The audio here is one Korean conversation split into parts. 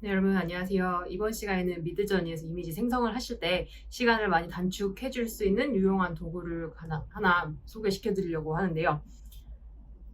네, 여러분 안녕하세요. 이번 시간에는 미드저니에서 이미지 생성을 하실 때 시간을 많이 단축해 줄 수 있는 유용한 도구를 하나, 하나 소개시켜 드리려고 하는데요.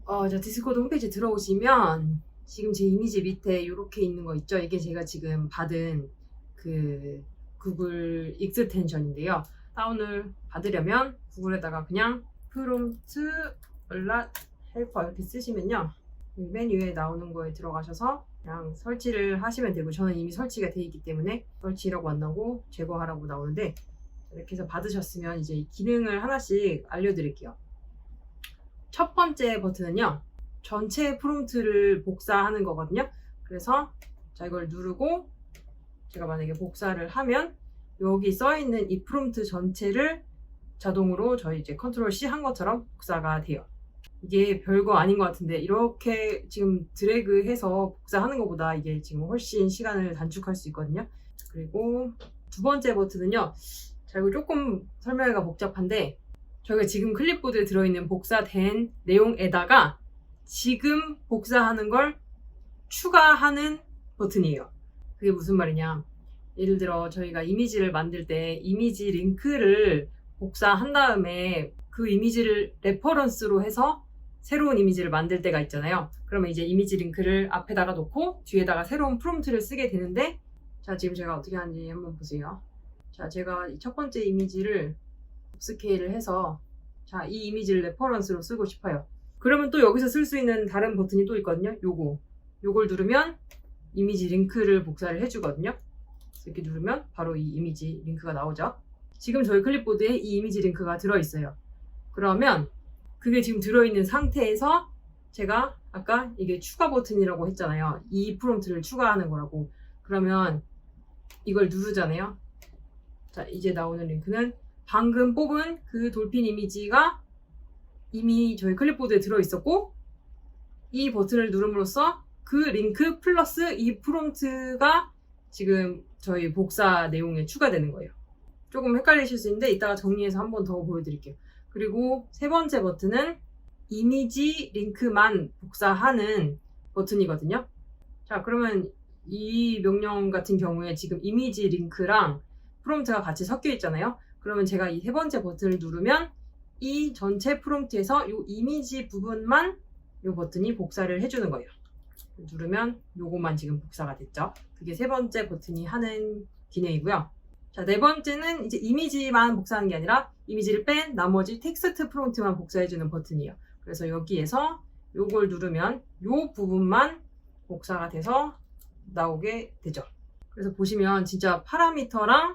어, 자, 디스코드 홈페이지 들어오시면 지금 제 이미지 밑에 이렇게 있는 거 있죠? 이게 제가 지금 받은 그 구글 익스텐션인데요. 다운을 받으려면 구글에다가 그냥 프롬트 얼랏 헬퍼 이렇게 쓰시면요. 이 메뉴에 나오는 거에 들어가셔서 그냥 설치를 하시면 되고 저는 이미 설치가 돼 있기 때문에 설치라고 안 나오고 제거하라고 나오는데 이렇게 해서 받으셨으면 이제 이 기능을 하나씩 알려드릴게요. 첫 번째 버튼은요. 전체 프롬프트를 복사하는 거거든요. 그래서 자 이걸 누르고 제가 만약에 복사를 하면 여기 써 있는 이 프롬프트 전체를 자동으로 저희 이제 컨트롤 C 한 것처럼 복사가 돼요. 이게 별거 아닌 것 같은데 이렇게 지금 드래그 해서 복사하는 것보다 이게 지금 훨씬 시간을 단축할 수 있거든요. 그리고 두 번째 버튼은요. 자 이거 조금 설명하기가 복잡한데 저희가 지금 클립보드에 들어있는 복사된 내용에다가 지금 복사하는 걸 추가하는 버튼이에요. 그게 무슨 말이냐? 예를 들어 저희가 이미지를 만들 때 이미지 링크를 복사한 다음에 그 이미지를 레퍼런스로 해서 새로운 이미지를 만들 때가 있잖아요. 그러면 이제 이미지 링크를 앞에다가 놓고 뒤에다가 새로운 프롬프트를 쓰게 되는데 자 지금 제가 어떻게 하는지 한번 보세요. 자 제가 이첫 번째 이미지를 업스케일을 해서 자 이 이미지를 레퍼런스로 쓰고 싶어요. 그러면 또 여기서 쓸 수 있는 다른 버튼이 또 있거든요. 요거 요걸 누르면 이미지 링크를 복사를 해주거든요. 이렇게 누르면 바로 이 이미지 링크가 나오죠. 지금 저희 클립보드에 이 이미지 링크가 들어있어요. 그러면 그게 지금 들어있는 상태에서 제가 아까 이게 추가 버튼이라고 했잖아요. 이 프롬프트를 추가하는 거라고. 그러면 이걸 누르잖아요. 자, 이제 나오는 링크는 방금 뽑은 그 돌핀 이미지가 이미 저희 클립보드에 들어있었고 이 버튼을 누름으로써 그 링크 플러스 이 프롬프트가 지금 저희 복사 내용에 추가되는 거예요. 조금 헷갈리실 수 있는데 이따가 정리해서 한 번 더 보여드릴게요. 그리고 세 번째 버튼은 이미지 링크만 복사하는 버튼이거든요. 자, 그러면 이 명령 같은 경우에 지금 이미지 링크랑 프롬프트가 같이 섞여 있잖아요. 그러면 제가 이 세 번째 버튼을 누르면 이 전체 프롬프트에서 이 이미지 부분만 이 버튼이 복사를 해주는 거예요. 누르면 요것만 지금 복사가 됐죠. 그게 세 번째 버튼이 하는 기능이고요. 자, 네 번째는 이제 이미지만 복사하는 게 아니라 이미지를 뺀 나머지 텍스트 프롬프트만 복사해주는 버튼이에요. 그래서 여기에서 요걸 누르면 요 부분만 복사가 돼서 나오게 되죠. 그래서 보시면 진짜 파라미터랑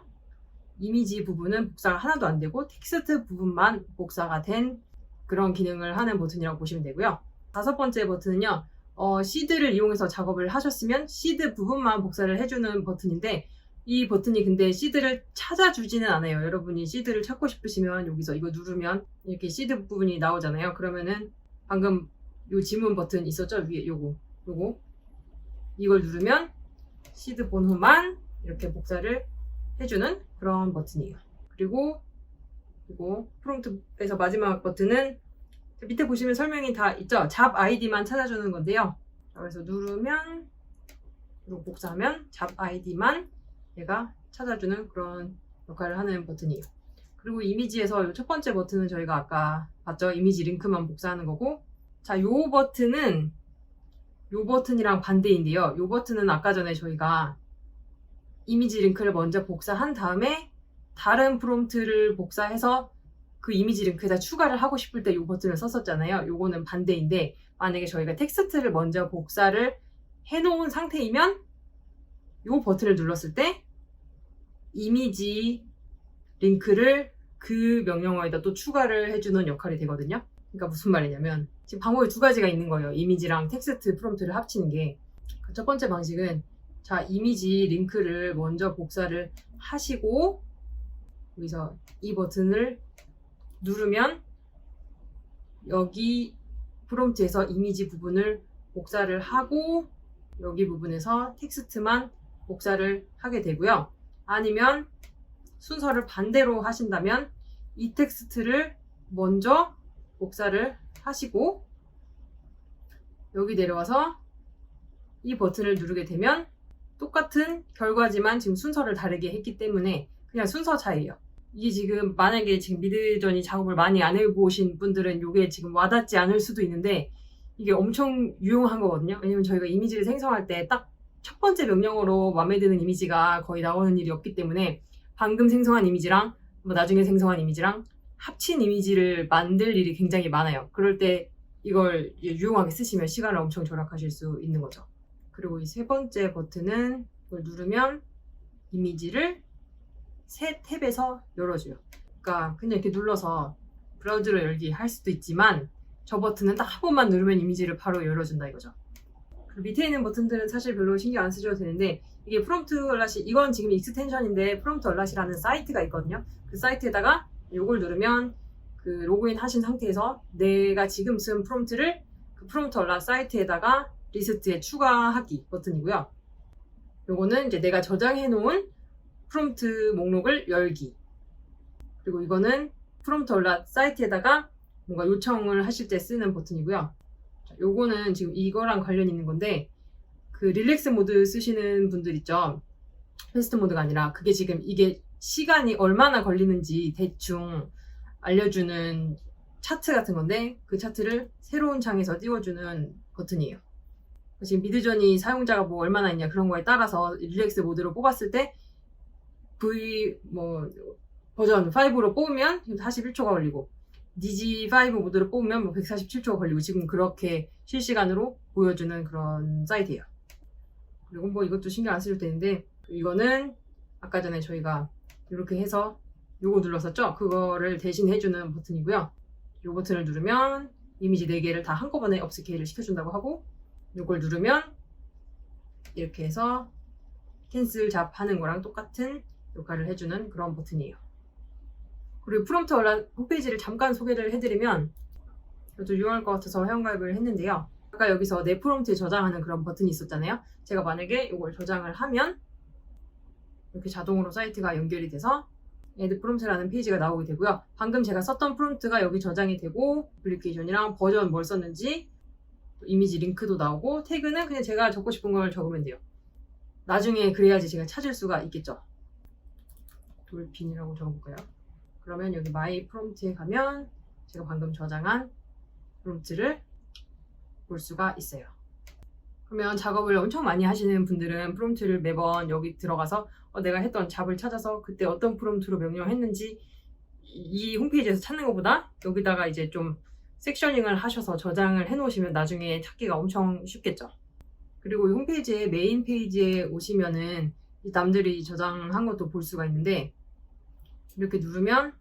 이미지 부분은 복사가 하나도 안 되고 텍스트 부분만 복사가 된 그런 기능을 하는 버튼이라고 보시면 되고요. 다섯 번째 버튼은요. 어, 시드를 이용해서 작업을 하셨으면 시드 부분만 복사를 해주는 버튼인데 이 버튼이 근데 시드를 찾아주지는 않아요. 여러분이 시드를 찾고 싶으시면 여기서 이거 누르면 이렇게 시드 부분이 나오잖아요. 그러면은 방금 요 지문 버튼 있었죠? 위에 요거 요거 이걸 누르면 시드 번호만 이렇게 복사를 해주는 그런 버튼이에요. 그리고 그리고 프롬프트에서 마지막 버튼은 밑에 보시면 설명이 다 있죠? 잡 아이디만 찾아주는 건데요. 자, 그래서 누르면 그리고 복사하면 잡 아이디만 얘가 찾아주는 그런 역할을 하는 버튼이에요. 그리고 이미지에서 이 첫 번째 버튼은 저희가 아까 봤죠? 이미지 링크만 복사하는 거고 자, 요 버튼은 요 버튼이랑 반대인데요. 요 버튼은 아까 전에 저희가 이미지 링크를 먼저 복사한 다음에 다른 프롬프트를 복사해서 그 이미지 링크에다 추가를 하고 싶을 때이 버튼을 썼었잖아요. 요거는 반대인데 만약에 저희가 텍스트를 먼저 복사를 해놓은 상태이면 요 버튼을 눌렀을 때 이미지 링크를 그 명령어에다 또 추가를 해주는 역할이 되거든요. 그러니까 무슨 말이냐면 지금 방법이 두 가지가 있는 거예요. 이미지랑 텍스트 프롬프트를 합치는 게. 그 첫 번째 방식은 자 이미지 링크를 먼저 복사를 하시고 여기서 이 버튼을 누르면 여기 프롬프트에서 이미지 부분을 복사를 하고 여기 부분에서 텍스트만 복사를 하게 되고요. 아니면 순서를 반대로 하신다면 이 텍스트를 먼저 복사를 하시고 여기 내려와서 이 버튼을 누르게 되면 똑같은 결과지만 지금 순서를 다르게 했기 때문에 그냥 순서 차이예요. 이게 지금 만약에 지금 미드전이 작업을 많이 안 해보신 분들은 이게 지금 와닿지 않을 수도 있는데 이게 엄청 유용한 거거든요. 왜냐면 저희가 이미지를 생성할 때 딱 첫 번째 명령어로 마음에 드는 이미지가 거의 나오는 일이 없기 때문에 방금 생성한 이미지랑 뭐 나중에 생성한 이미지랑 합친 이미지를 만들 일이 굉장히 많아요. 그럴 때 이걸 유용하게 쓰시면 시간을 엄청 절약하실 수 있는 거죠. 그리고 이 세 번째 버튼은 이걸 누르면 이미지를 새 탭에서 열어줘요. 그러니까 그냥 이렇게 눌러서 브라우저로 열기 할 수도 있지만 저 버튼은 딱 한 번만 누르면 이미지를 바로 열어준다 이거죠. 그 밑에 있는 버튼들은 사실 별로 신경 안 쓰셔도 되는데 이게 프롬프트 얼랏이 이건 지금 익스텐션인데 프롬프트 얼랏이라는 사이트가 있거든요. 그 사이트에다가 이걸 누르면 그 로그인 하신 상태에서 내가 지금 쓴 프롬프트를 그 프롬프트 얼랏 사이트에다가 리스트에 추가하기 버튼이고요. 요거는 이제 내가 저장해 놓은 프롬프트 목록을 열기. 그리고 이거는 프롬프트 얼랏 사이트에다가 뭔가 요청을 하실 때 쓰는 버튼이고요. 자, 요거는 지금 이거랑 관련 있는 건데 그 릴렉스 모드 쓰시는 분들 있죠. 패스트 모드가 아니라 그게 지금 이게 시간이 얼마나 걸리는지 대충 알려주는 차트 같은 건데 그 차트를 새로운 창에서 띄워주는 버튼이에요. 지금 미드전이 사용자가 뭐 얼마나 있냐 그런 거에 따라서 릴렉스 모드로 뽑았을 때 V 뭐 버전 5로 뽑으면 41초가 걸리고 DG5 모드로 뽑으면 뭐 147초가 걸리고 지금 그렇게 실시간으로 보여주는 그런 사이트예요. 그리고 뭐 이것도 신경 안 쓰셔도 되는데 이거는 아까 전에 저희가 이렇게 해서 요거 눌렀었죠? 그거를 대신 해주는 버튼이고요. 요 버튼을 누르면 이미지 4개를 다 한꺼번에 업스케일을 시켜준다고 하고 요걸 누르면 이렇게 해서 캔슬 잡하는 거랑 똑같은 역할을 해주는 그런 버튼이에요. 그리고 프롬프트 얼라 홈페이지를 잠깐 소개를 해드리면 이것도 유용할 것 같아서 회원가입을 했는데요. 아까 여기서 내 프롬프트에 저장하는 그런 버튼이 있었잖아요. 제가 만약에 이걸 저장을 하면 이렇게 자동으로 사이트가 연결이 돼서 애드 프롬프트라는 페이지가 나오게 되고요. 방금 제가 썼던 프롬프트가 여기 저장이 되고 애플리케이션이랑 버전 뭘 썼는지 또 이미지 링크도 나오고 태그는 그냥 제가 적고 싶은 걸 적으면 돼요. 나중에 그래야지 제가 찾을 수가 있겠죠. 돌핀이라고 적어볼까요? 그러면 여기 마이 프롬프트에 가면 제가 방금 저장한 프롬프트를 볼 수가 있어요. 그러면 작업을 엄청 많이 하시는 분들은 프롬프트를 매번 여기 들어가서 어, 내가 했던 잡을 찾아서 그때 어떤 프롬프트로 명령했는지 이, 이 홈페이지에서 찾는 것보다 여기다가 이제 좀 섹셔닝을 하셔서 저장을 해 놓으시면 나중에 찾기가 엄청 쉽겠죠. 그리고 이 홈페이지에 메인 페이지에 오시면은 이 남들이 저장한 것도 볼 수가 있는데 이렇게 누르면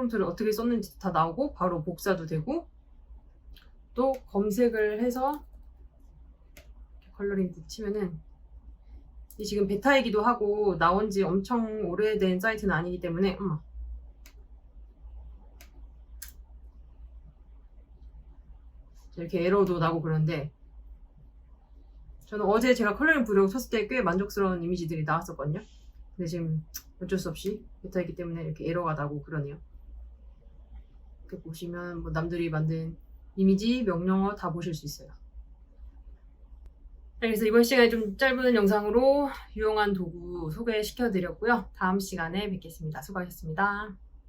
프롬프트를 어떻게 썼는지 다 나오고 바로 복사도 되고 또 검색을 해서 컬러링 붙이면은 이 지금 베타이기도 하고 나온 지 엄청 오래된 사이트는 아니기 때문에 음. 이렇게 에러도 나고 그러는데 저는 어제 제가 컬러링 부르고 쳤을 때 꽤 만족스러운 이미지들이 나왔었거든요. 근데 지금 어쩔 수 없이 베타이기 때문에 이렇게 에러가 나고 그러네요. 이렇게 보시면 뭐 남들이 만든 이미지, 명령어 다 보실 수 있어요. 네, 그래서 이번 시간에 좀 짧은 영상으로 유용한 도구 소개시켜 드렸고요. 다음 시간에 뵙겠습니다. 수고하셨습니다.